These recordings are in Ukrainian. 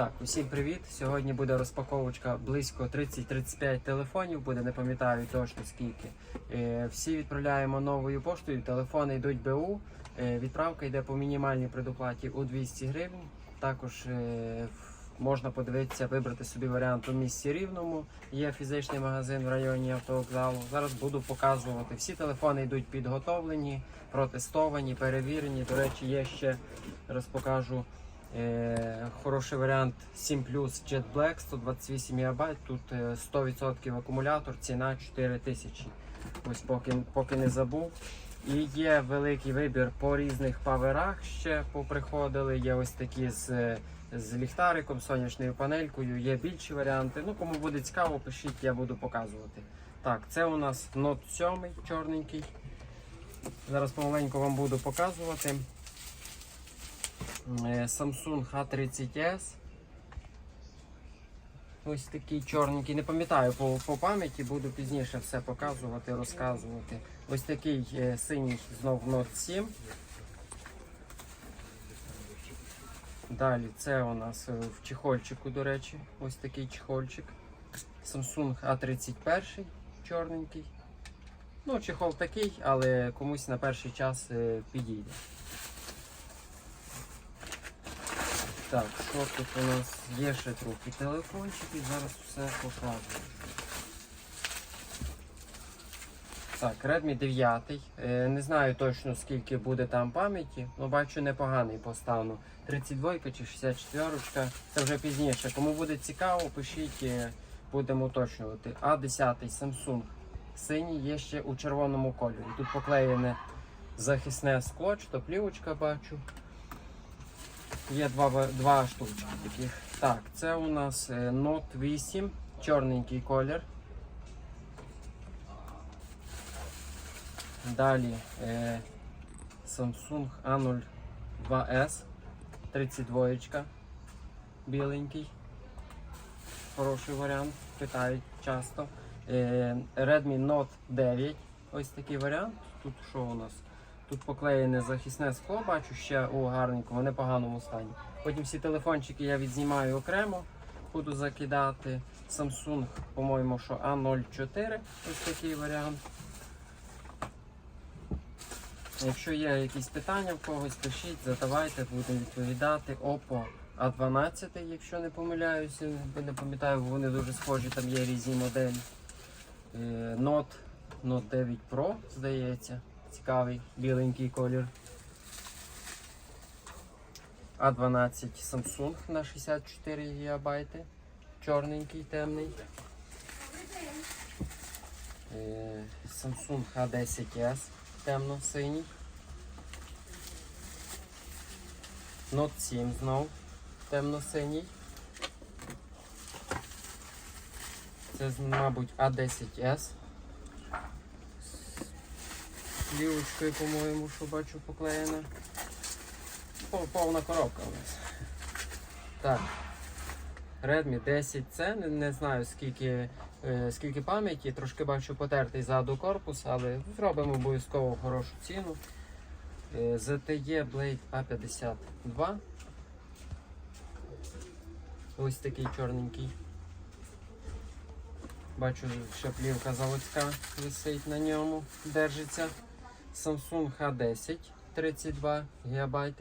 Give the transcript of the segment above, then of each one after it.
Так, усім привіт. Сьогодні буде розпаковочка близько 30-35 телефонів, буде не пам'ятаю точно скільки. Е, всі відправляємо новою поштою. Телефони йдуть БУ. Е, відправка йде по мінімальній предоплаті у 200 гривень. Також е, можна подивитися, вибрати собі варіант у місті Рівному. Є фізичний магазин в районі автовокзалу. Зараз буду показувати. Всі телефони йдуть підготовлені, протестовані, перевірені. До речі, є ще зараз покажу. Е, хороший варіант 7 Plus Jet Black 128 МБ. Тут е, 100% акумулятор, ціна 4000. Ось поки, поки не забув. І є великий вибір по різних паверах ще поприходили. Є ось такі з, е, з ліхтариком, сонячною панелькою, є більші варіанти. Ну, кому буде цікаво, пишіть, я буду показувати. Так, це у нас Note 7 чорненький. Зараз помаленьку вам буду показувати. Е, Samsung A30s. Ось такий чорненький. Не пам'ятаю по, по пам'яті, буду пізніше все показувати, розказувати. Ось такий е, синій знов Note 7. Далі це у нас е, в чехольчику, до речі, ось такий чехольчик. Samsung A31 чорненький. Ну, чехол такий, але комусь на перший час е, підійде. Так, що тут у нас є ще трохи телефончиків, зараз все покажу. Так, Redmi 9. Е, не знаю точно скільки буде там пам'яті, але бачу непоганий по стану. 32 чи 64. Це вже пізніше. Кому буде цікаво, пишіть, е, будемо уточнювати. А10 Samsung. Синій є ще у червоному кольорі. Тут поклеєне захисне скло, чи то плівочка бачу. Є два, два штучки таких. Так, це у нас е, Note 8, чорненький колір. Далі е, Samsung A02S 32, біленький. Хороший варіант, питають часто. Е, Redmi Note 9, ось такий варіант. Тут що у нас? Тут поклеєне захисне скло, бачу ще у гарненькому, непоганому стані. Потім всі телефончики я відзнімаю окремо, буду закидати. Samsung, по-моєму, що A04, ось такий варіант. Якщо є якісь питання в когось, пишіть, задавайте, будемо відповідати. Oppo A12, якщо не помиляюся, не пам'ятаю, вони дуже схожі, там є різні моделі. Е, Note, Note 9 Pro, здається. Цікавий біленький колір. А12 Samsung на 64 ГБ. Чорненький, темний. Е, Samsung A10s темно-синій. Note 7 знов темно-синій. Це, мабуть, А10s. З плівочкою, по-моєму, що бачу поклеєна. Повна коробка у нас. Так. Redmi 10C, не, не знаю скільки, е, скільки пам'яті, трошки бачу потертий ззаду корпус, але зробимо обов'язково хорошу ціну. Е, ZTE Blade A52. Ось такий чорненький. Бачу, що плівка заводська висить на ньому, держиться. Samsung H10 32 ГБ.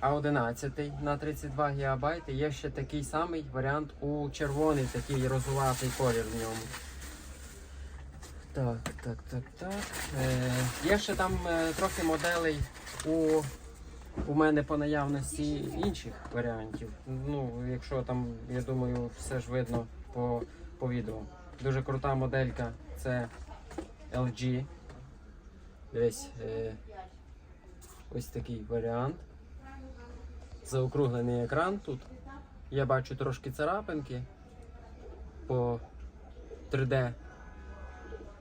А11 на 32 ГБ. Є ще такий самий варіант у червоний, такий розуватий колір в ньому. Так, так, так, так. Е, є ще там е, трохи моделей у, у мене по наявності інших варіантів. Ну, якщо там, я думаю, все ж видно по, по відео. Дуже крута моделька це LG. Десь е, ось такий варіант. Заокруглений екран тут. Я бачу трошки царапинки по 3D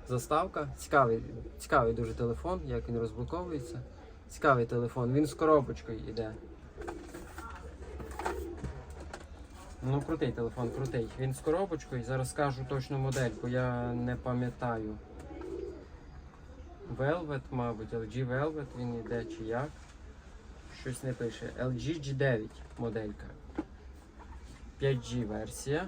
заставка. Цікавий, цікавий дуже телефон, як він розблоковується. Цікавий телефон, він з коробочкою йде. Ну, крутий телефон, крутий. Він з коробочкою. Зараз скажу точну модель, бо я не пам'ятаю. Velvet, мабуть, LG Velvet він йде чи як. Щось не пише. LG G9 моделька. 5G версія.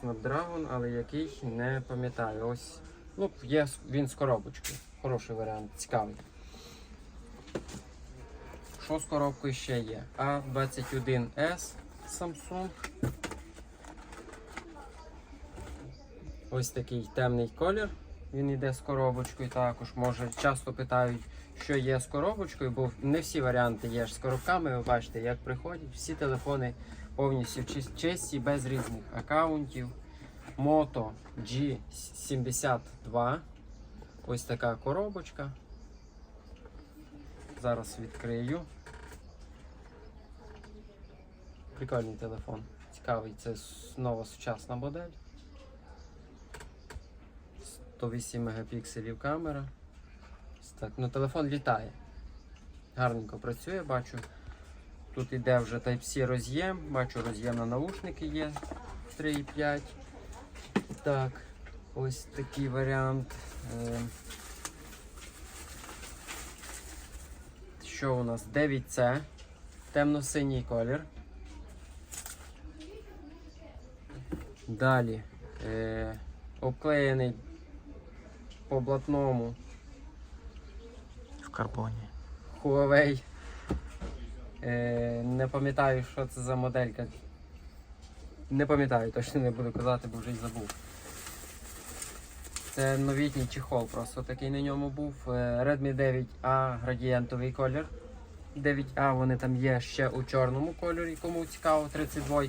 Snapdragon, але який не пам'ятаю. Ось. Ну, є він з коробочкою. Хороший варіант, цікавий. Що з коробкою ще є? A21S Samsung. Ось такий темний колір. Він йде з коробочкою також. Може, часто питають, що є з коробочкою, бо не всі варіанти є ж з коробками. Ви бачите, як приходять. Всі телефони повністю чис- чисті, без різних аккаунтів. Moto G72. Ось така коробочка. Зараз відкрию. Прикольний телефон. Цікавий, це нова сучасна модель. 108 мегапікселів камера. Так, ну телефон літає. Гарненько працює, бачу. Тут іде вже Type-C роз'єм, бачу роз'єм на наушники є 3,5. Так, ось такий варіант. Е, Що у нас? 9C, темно-синій колір. Далі е, обклеєний по блатному В карбоні. Huawei. Е, не пам'ятаю, що це за моделька. Не пам'ятаю, точно не буду казати, бо вже й забув. Це новітній чехол, просто такий на ньому був. Е, Redmi 9A градієнтовий колір. 9A вони там є ще у чорному кольорі, кому цікаво, 32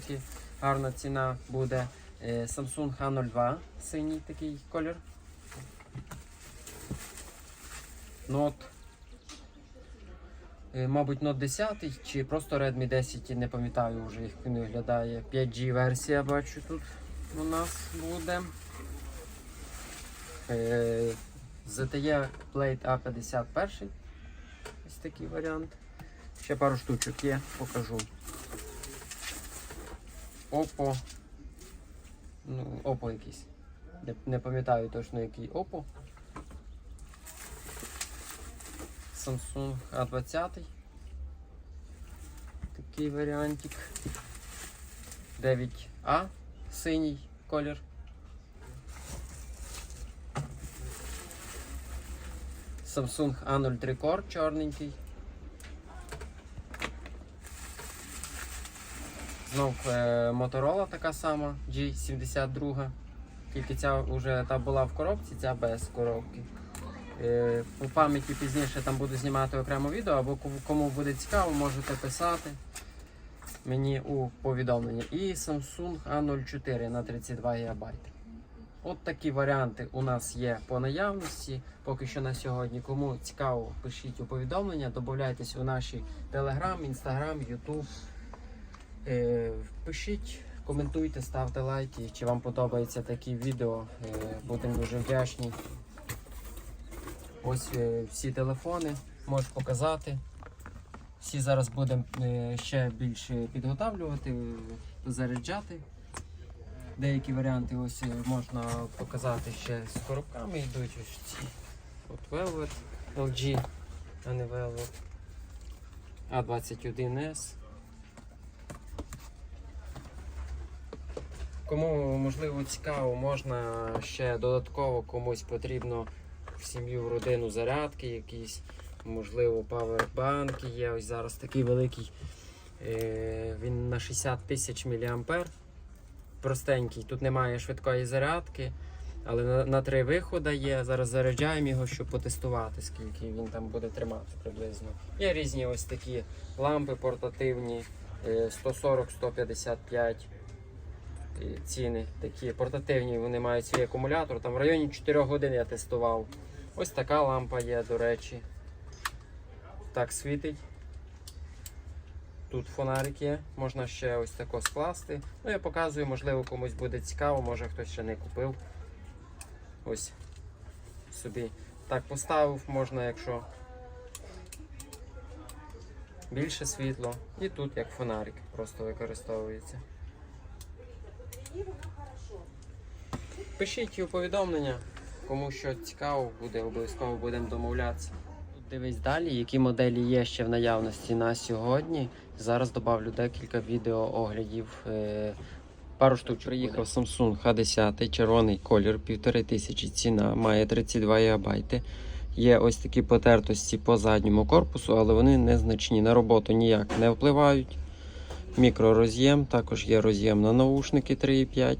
гарна ціна буде. Е, Samsung A02, синій такий колір. Note Е, Мабуть, Note 10 чи просто Redmi 10, не пам'ятаю вже, як він виглядає. 5G версія бачу тут у нас буде. Е, ZTE Plate A51. Ось такий варіант. Ще пару штучок є, покажу. Oppo. Ну, Oppo якийсь. Не, не пам'ятаю точно який Oppo. Samsung A20. Такий варіантик. 9А, синій колір. Samsung A03 Core чорненький. Знов е, Motorola така сама, G72. Тільки ця вже та була в коробці, ця без коробки. Е, По пам'яті пізніше там буду знімати окремо відео, або кому буде цікаво, можете писати мені у повідомлення. І Samsung A04 на 32 ГБ. От такі варіанти у нас є по наявності. Поки що на сьогодні. Кому цікаво, пишіть у повідомлення, додайтесь у наші Instagram, YouTube. Е, Пишіть, коментуйте, ставте лайки. Чи вам подобаються такі відео. Е, Будемо дуже вдячні. Ось е, всі телефони можеш показати. Всі зараз будемо е, ще більше підготавлювати, заряджати. Деякі варіанти ось е, можна показати ще з коробками йдуть ось ці. От Velvet LG, а не Velvet. A21S. Кому можливо цікаво, можна ще додатково комусь потрібно в сім'ю, в родину зарядки якісь, можливо, павербанки є. Ось зараз такий великий. Е, він на 60 тисяч мА. Простенький. Тут немає швидкої зарядки, але на, на три виходи є. Зараз заряджаємо його, щоб потестувати, скільки він там буде тримати приблизно. Є різні ось такі лампи портативні, е, 140-155 е, ціни такі портативні, вони мають свій акумулятор. Там в районі 4 годин я тестував. Ось така лампа є, до речі. Так світить. Тут фонарик є, можна ще ось тако скласти. Ну, я показую, можливо, комусь буде цікаво, може хтось ще не купив. Ось собі так поставив, можна, якщо більше світло. І тут як фонарик просто використовується. Пишіть у повідомлення, Кому що цікаво буде, обов'язково будемо домовлятися. Дивись далі, які моделі є ще в наявності на сьогодні. Зараз добавлю декілька відеооглядів. Е, Пару штук приїхав Samsung H10, червоний колір, 1500 ціна, має 32 ГБ. Є ось такі потертості по задньому корпусу, але вони незначні. На роботу ніяк не впливають. Мікророз'єм, також є роз'єм на наушники 3,5.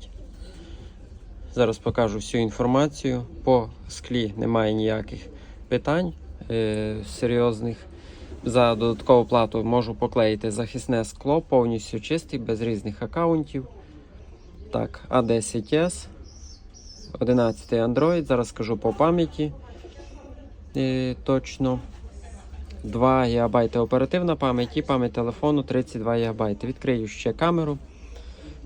Зараз покажу всю інформацію. По склі немає ніяких питань е, серйозних. За додаткову плату можу поклеїти захисне скло, повністю чистий, без різних аккаунтів. Так, A10S, 11 Android. Зараз скажу по пам'яті. Е, точно. 2 ГБ оперативна пам'ять і пам'ять телефону 32 ГБ. Відкрию ще камеру.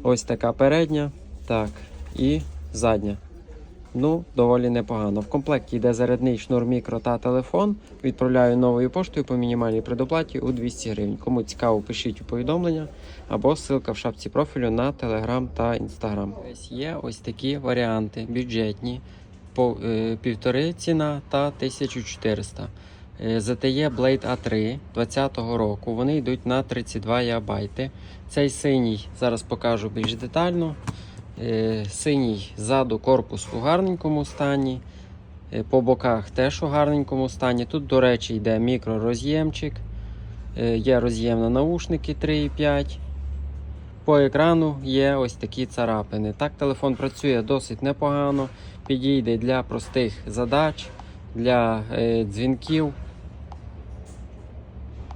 Ось така передня. Так, і задня. Ну, доволі непогано. В комплекті йде зарядний шнур мікро та телефон. Відправляю новою поштою по мінімальній предоплаті у 200 гривень. Кому цікаво, пишіть у повідомлення або ссылка в шапці профілю на Telegram та Instagram. Ось є ось такі варіанти бюджетні по е, півтори ціна та 1400. Е, ZTE Blade A3 2020 року. Вони йдуть на 32 ГБ. Цей синій зараз покажу більш детально. Е, Синій ззаду корпус у гарненькому стані. Е, По боках теж у гарненькому стані. Тут, до речі, йде мікророз'ємчик. Е, Є роз'єм на наушники 3,5. По екрану є ось такі царапини. Так, телефон працює досить непогано. Підійде для простих задач, для дзвінків.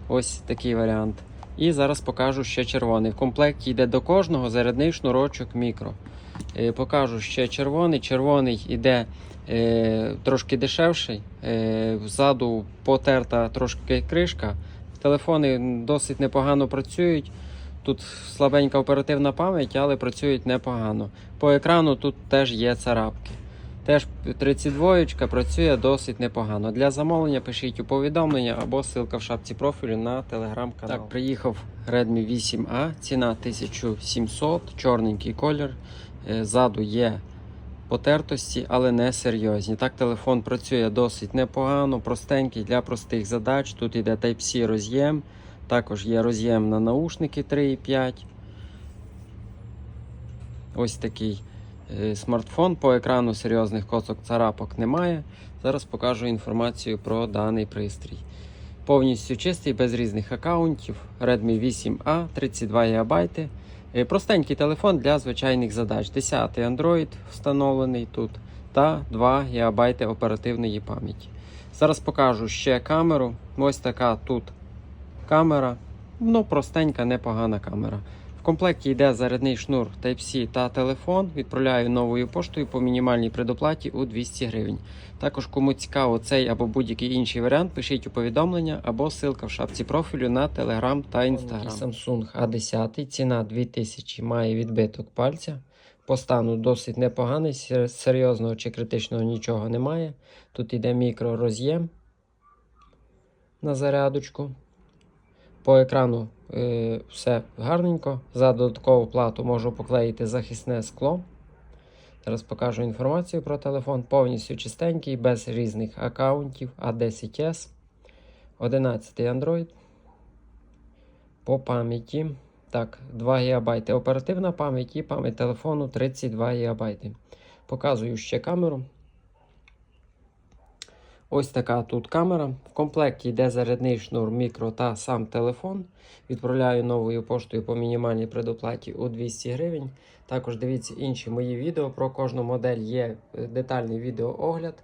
Ось такий варіант. І зараз покажу ще червоний. В комплекті йде до кожного зарядний шнурочок мікро. Е, покажу ще червоний. Червоний йде е, трошки дешевший. Е, ззаду потерта трошки кришка. Телефони досить непогано працюють. Тут слабенька оперативна пам'ять, але працюють непогано. По екрану тут теж є царапки. Теж 32 працює досить непогано. Для замовлення пишіть у повідомлення або ссылка в шапці профілю на телеграм-канал. Так, приїхав Redmi 8A, ціна 1700, чорненький колір. Е, Ззаду є потертості, але не серйозні. Так, телефон працює досить непогано, простенький для простих задач. Тут іде Type-C роз'єм, також є роз'єм на наушники 3,5. Ось такий смартфон. По екрану серйозних коцок царапок немає. Зараз покажу інформацію про даний пристрій. Повністю чистий, без різних аккаунтів. Redmi 8A, 32 ГБ. Е, Простенький телефон для звичайних задач. 10 Android встановлений тут та 2 ГБ оперативної пам'яті. Зараз покажу ще камеру. Ось така тут камера. Ну, простенька, непогана камера. В комплекті йде зарядний шнур Type-C та телефон. Відправляю новою поштою по мінімальній предоплаті у 200 гривень. Також, кому цікаво цей або будь-який інший варіант, пишіть у повідомлення або ссылка в шапці профілю на Telegram та Instagram. Samsung A10, ціна 2000, має відбиток пальця. По стану досить непоганий, серйозного чи критичного нічого немає. Тут йде мікророз'єм на зарядочку. По екрану е, все гарненько. За додаткову плату можу поклеїти захисне скло. Зараз покажу інформацію про телефон. Повністю чистенький, без різних аккаунтів. A10S, 11 Android. По пам'яті. Так, 2 ГБ оперативна пам'ять і пам'ять телефону 32 ГБ. Показую ще камеру. Ось така тут камера. В комплекті йде зарядний шнур мікро та сам телефон. Відправляю новою поштою по мінімальній предоплаті у 200 гривень. Також дивіться інші мої відео. Про кожну модель є е, детальний відеоогляд.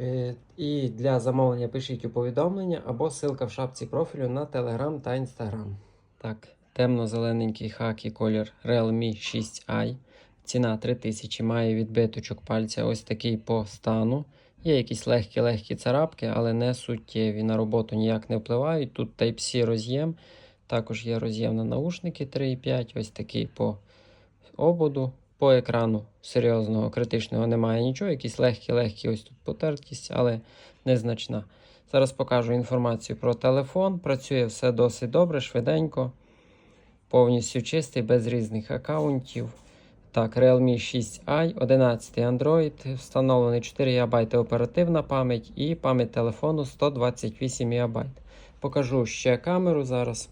Е, І для замовлення пишіть у повідомлення або ссылка в шапці профілю на Telegram та Instagram. Так, темно-зелененький хакі колір Realme 6i. Ціна 3000 має відбиточок пальця ось такий по стану. Є якісь легкі-легкі царапки, але не суттєві. На роботу ніяк не впливають. Тут Type-C роз'єм. Також є роз'єм на наушники 3,5. Ось такий по ободу. По екрану серйозного критичного немає нічого. Якісь легкі-легкі ось тут потертість, але незначна. Зараз покажу інформацію про телефон. Працює все досить добре, швиденько. Повністю чистий, без різних аккаунтів. Так, Realme 6i, 11 Android, встановлений 4 ГБ оперативна пам'ять і пам'ять телефону 128 ГБ. Покажу ще камеру зараз.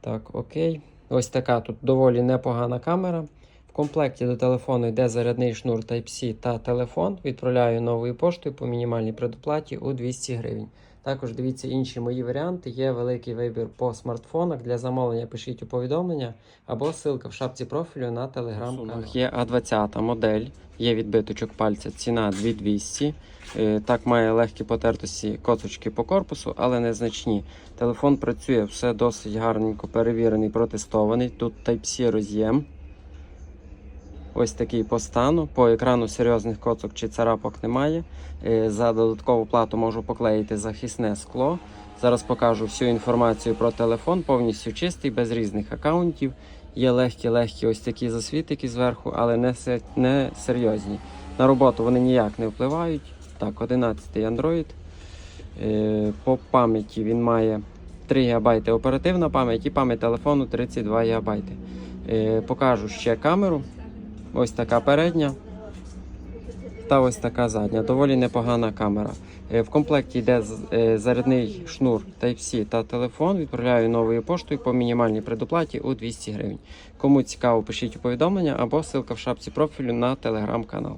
Так, окей. Ось така тут доволі непогана камера. В комплекті до телефону йде зарядний шнур Type-C та телефон. Відправляю новою поштою по мінімальній предоплаті у 200 гривень. Також дивіться інші мої варіанти. Є великий вибір по смартфонах. Для замовлення пишіть у повідомлення або ссылка в шапці профілю на телеграм-канал. Є А20 модель, є відбиточок пальця, ціна 2200. Е, Так має легкі потертості коцочки по корпусу, але незначні. Телефон працює, все досить гарненько перевірений, протестований. Тут Type-C роз'єм. Ось такий по стану. По екрану серйозних коцок чи царапок немає. Е, За додаткову плату можу поклеїти захисне скло. Зараз покажу всю інформацію про телефон, повністю чистий, без різних аккаунтів. Є легкі-легкі ось такі засвітики зверху, але не, не серйозні. На роботу вони ніяк не впливають. Так, 11 Android. Е, По пам'яті він має 3 ГБ оперативна пам'ять і пам'ять телефону 32 ГБ. Е, Покажу ще камеру. Ось така передня. Та ось така задня. Доволі непогана камера. Е, В комплекті йде е, зарядний шнур Type-C та телефон. Відправляю новою поштою по мінімальній предоплаті у 200 гривень. Кому цікаво, пишіть у повідомлення або ссылка в шапці профілю на телеграм-канал.